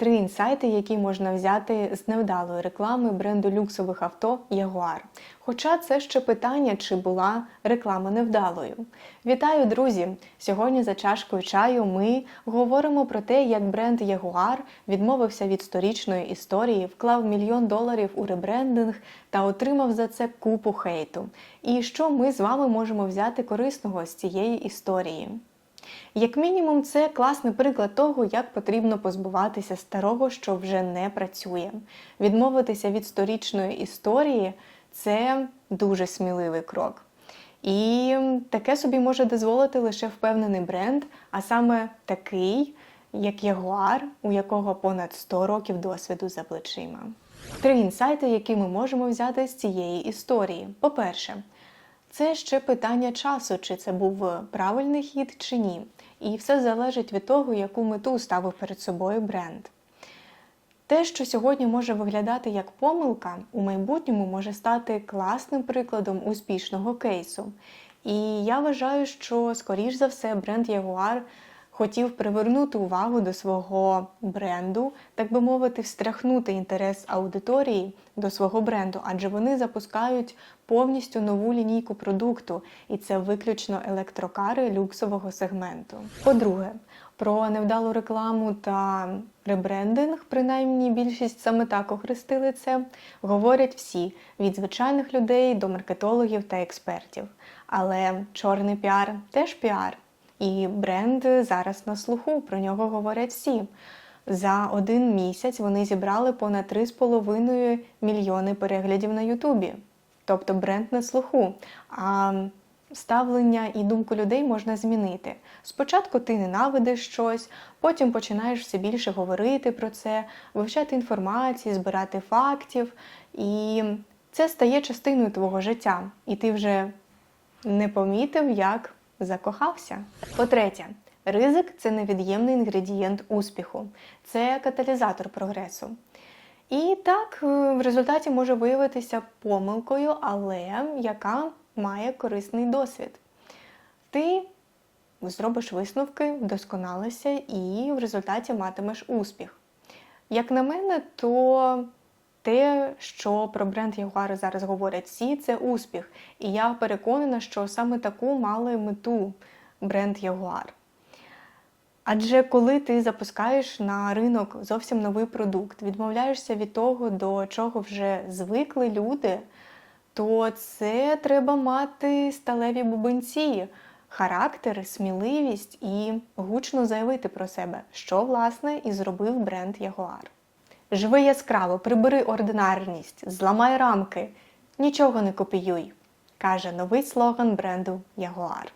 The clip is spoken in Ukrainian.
Три інсайти, які можна взяти з невдалої реклами бренду люксових авто Jaguar. Хоча це ще питання, чи була реклама невдалою. Вітаю, друзі! Сьогодні за чашкою чаю ми говоримо про те, як бренд Jaguar відмовився від сторічної історії, вклав мільйон доларів у ребрендинг та отримав за це купу хейту. І що ми з вами можемо взяти корисного з цієї історії. Як мінімум, це класний приклад того, як потрібно позбуватися старого, що вже не працює. Відмовитися від сторічної історії це дуже сміливий крок. І таке собі може дозволити лише впевнений бренд, а саме такий, як Ягуар, у якого понад 100 років досвіду за плечима. Три інсайти, які ми можемо взяти з цієї історії. По-перше, це ще питання часу, чи це був правильний хід чи ні. І все залежить від того, яку мету ставив перед собою бренд. Те, що сьогодні може виглядати як помилка, у майбутньому може стати класним прикладом успішного кейсу. І я вважаю, що, скоріш за все, бренд Jaguar хотів привернути увагу до свого бренду, так би мовити, встряхнути інтерес аудиторії до свого бренду, адже вони запускають повністю нову лінійку продукту, і це виключно електрокари люксового сегменту. По-друге, про невдалу рекламу та ребрендинг, принаймні більшість саме так охрестили це, говорять всі від звичайних людей до маркетологів та експертів. Але чорний піар теж піар. І бренд зараз на слуху, про нього говорять всі. За один місяць вони зібрали понад 3,5 мільйони переглядів на Ютубі. Тобто бренд на слуху. А ставлення і думку людей можна змінити. Спочатку ти ненавидиш щось, потім починаєш все більше говорити про це, вивчати інформацію, збирати фактів. І це стає частиною твого життя. І ти вже не помітив, як закохався. По-третє, ризик це невід'ємний інгредієнт успіху, це каталізатор прогресу. І так, в результаті може виявитися помилкою, але яка має корисний досвід. Ти зробиш висновки, вдосконалишся і в результаті матимеш успіх. Як на мене, то те, що про бренд Jaguar зараз говорять всі, це успіх. І я переконана, що саме таку мали мету бренд Jaguar. Адже коли ти запускаєш на ринок зовсім новий продукт, відмовляєшся від того, до чого вже звикли люди, то це треба мати сталеві бубенці, характер, сміливість і гучно заявити про себе, що власне і зробив бренд Jaguar. Живи яскраво, прибери ординарність, зламай рамки, нічого не копіюй, каже новий слоган бренду Jaguar.